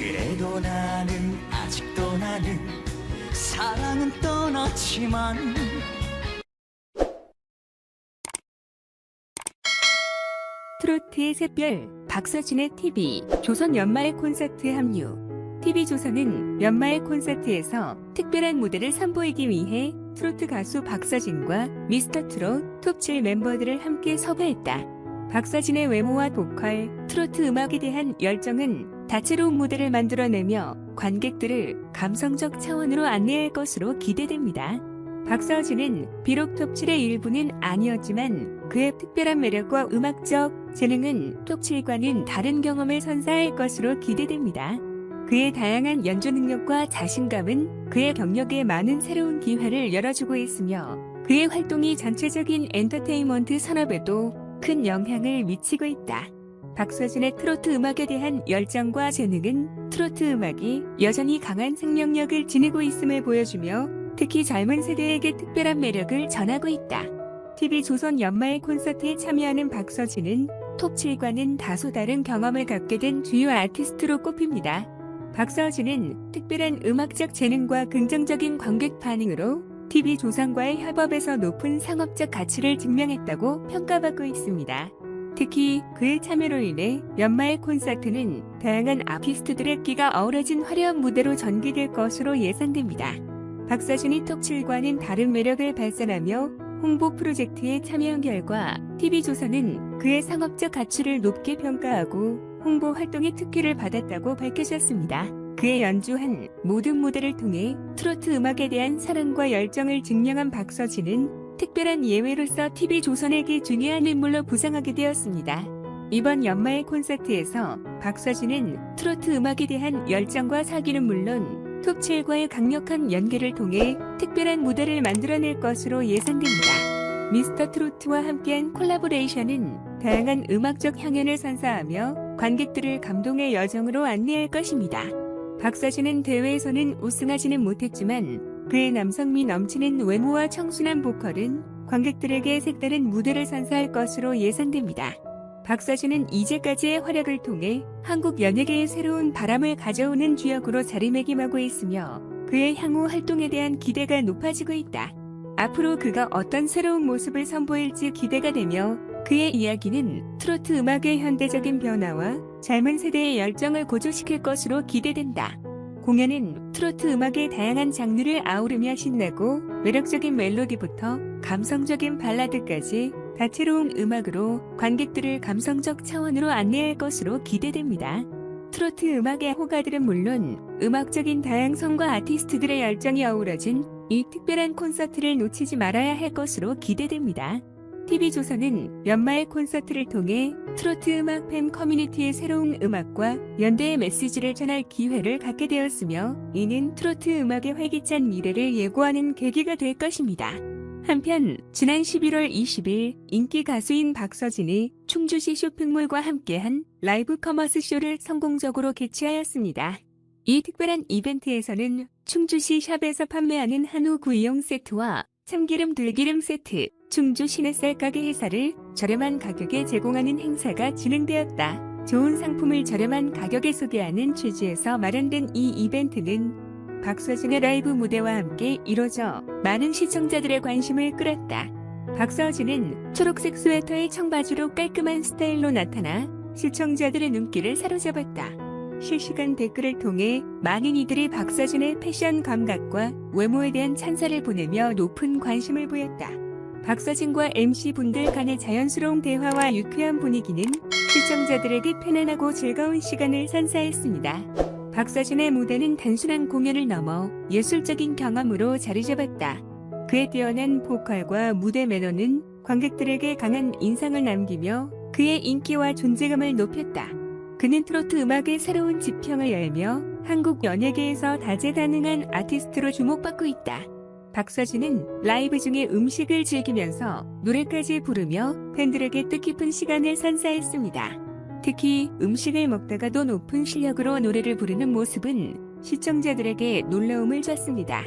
그래도 나는 아직도 나는 사랑은 떠났지만 트로트의 샛별, 박서진의 TV, 조선 연말 콘서트 합류. TV조선은 연말 콘서트에서 특별한 무대를 선보이기 위해 트로트 가수 박서진과 미스터 트롯 톱7 멤버들을 함께 섭외했다. 박서진의 외모와 보컬, 트로트 음악에 대한 열정은 다채로운 무대를 만들어내며 관객들을 감성적 차원으로 안내할 것으로 기대됩니다. 박서진은 비록 톱7의 일부는 아니었지만 그의 특별한 매력과 음악적 재능은 톱7과는 다른 경험을 선사할 것으로 기대됩니다. 그의 다양한 연주 능력과 자신감은 그의 경력에 많은 새로운 기회를 열어주고 있으며 그의 활동이 전체적인 엔터테인먼트 산업에도 큰 영향을 미치고 있다. 박서진의 트로트 음악에 대한 열정과 재능은 트로트 음악이 여전히 강한 생명력을 지니고 있음을 보여주며 특히 젊은 세대에게 특별한 매력을 전하고 있다. TV 조선 연말 콘서트에 참여하는 박서진은 톱7과는 다소 다른 경험을 갖게 된 주요 아티스트로 꼽힙니다. 박서진은 특별한 음악적 재능과 긍정적인 관객 반응으로 TV 조선과의 협업에서 높은 상업적 가치를 증명했다고 평가받고 있습니다. 특히 그의 참여로 인해 연말 콘서트는 다양한 아티스트들의 끼가 어우러진 화려한 무대로 전개될 것으로 예상됩니다. 박서진이 톡7과는 다른 매력을 발산하며 홍보 프로젝트에 참여한 결과 TV조선은 그의 상업적 가치를 높게 평가하고 홍보 활동의 특혜를 받았다고 밝혀졌습니다. 그의 연주한 모든 무대를 통해 트로트 음악에 대한 사랑과 열정을 증명한 박서진은 특별한 예외로서 TV조선에게 중요한 인물로 부상하게 되었습니다. 이번 연말 콘서트에서 박서진은 트로트 음악에 대한 열정과 사기는 물론 톱7과의 강력한 연계를 통해 특별한 무대를 만들어낼 것으로 예상됩니다. 미스터 트로트와 함께한 콜라보레이션은 다양한 음악적 향연을 선사하며 관객들을 감동의 여정으로 안내할 것입니다. 박서진은 대회에서는 우승하지는 못했지만 그의 남성미 넘치는 외모와 청순한 보컬은 관객들에게 색다른 무대를 선사할 것으로 예상됩니다. 박서진은 이제까지의 활약을 통해 한국 연예계에 새로운 바람을 가져오는 주역으로 자리매김하고 있으며 그의 향후 활동에 대한 기대가 높아지고 있다. 앞으로 그가 어떤 새로운 모습을 선보일지 기대가 되며 그의 이야기는 트로트 음악의 현대적인 변화와 젊은 세대의 열정을 고조시킬 것으로 기대된다. 공연은 트로트 음악의 다양한 장르를 아우르며 신나고 매력적인 멜로디부터 감성적인 발라드까지 다채로운 음악으로 관객들을 감성적 차원으로 안내할 것으로 기대됩니다. 트로트 음악의 호가들은 물론 음악적인 다양성과 아티스트들의 열정이 어우러진 이 특별한 콘서트를 놓치지 말아야 할 것으로 기대됩니다. TV조선은 연말 콘서트를 통해 트로트 음악 팬 커뮤니티의 새로운 음악과 연대의 메시지를 전할 기회를 갖게 되었으며 이는 트로트 음악의 활기찬 미래를 예고하는 계기가 될 것입니다. 한편 지난 11월 20일 인기 가수인 박서진이 충주시 쇼핑몰과 함께한 라이브 커머스 쇼를 성공적으로 개최하였습니다. 이 특별한 이벤트에서는 충주시 샵에서 판매하는 한우 구이용 세트와 참기름 들기름 세트, 충주 시내 쌀 가게 회사를 저렴한 가격에 제공하는 행사가 진행되었다. 좋은 상품을 저렴한 가격에 소개하는 취지에서 마련된 이 이벤트는 박서진의 라이브 무대와 함께 이뤄져 많은 시청자들의 관심을 끌었다. 박서진은 초록색 스웨터의 청바지로 깔끔한 스타일로 나타나 시청자들의 눈길을 사로잡았다. 실시간 댓글을 통해 많은 이들이 박서진의 패션 감각과 외모에 대한 찬사를 보내며 높은 관심을 보였다. 박서진과 MC분들 간의 자연스러운 대화와 유쾌한 분위기는 시청자들에게 편안하고 즐거운 시간을 선사했습니다. 박서진의 무대는 단순한 공연을 넘어 예술적인 경험으로 자리 잡았다. 그의 뛰어난 보컬과 무대 매너는 관객들에게 강한 인상을 남기며 그의 인기와 존재감을 높였다. 그는 트로트 음악의 새로운 지평을 열며 한국 연예계에서 다재다능한 아티스트로 주목받고 있다. 박서진은 라이브 중에 음식을 즐기면서 노래까지 부르며 팬들에게 뜻깊은 시간을 선사했습니다. 특히 음식을 먹다가도 높은 실력으로 노래를 부르는 모습은 시청자들에게 놀라움을 줬습니다.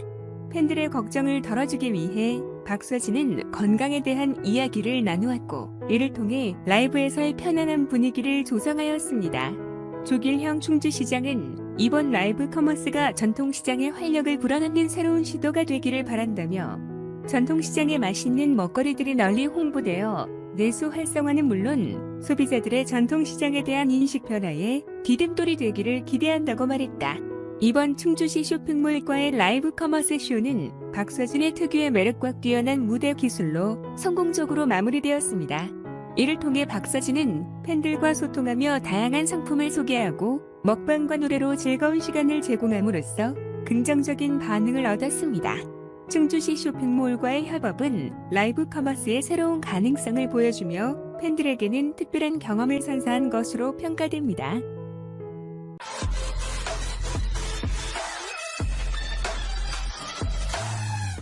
팬들의 걱정을 덜어주기 위해 박서진은 건강에 대한 이야기를 나누었고 이를 통해 라이브에서의 편안한 분위기를 조성하였습니다. 조길형 충주시장은 이번 라이브 커머스가 전통시장의 활력을 불어넣는 새로운 시도가 되기를 바란다며 전통시장의 맛있는 먹거리들이 널리 홍보되어 내수 활성화는 물론 소비자들의 전통시장에 대한 인식 변화에 디딤돌이 되기를 기대한다고 말했다. 이번 충주시 쇼핑몰과의 라이브 커머스 쇼는 박서진의 특유의 매력과 뛰어난 무대 기술로 성공적으로 마무리되었습니다. 이를 통해 박서진은 팬들과 소통하며 다양한 상품을 소개하고 먹방과 노래로 즐거운 시간을 제공함으로써 긍정적인 반응을 얻었습니다. 충주시 쇼핑몰과의 협업은 라이브 커머스의 새로운 가능성을 보여주며 팬들에게는 특별한 경험을 선사한 것으로 평가됩니다.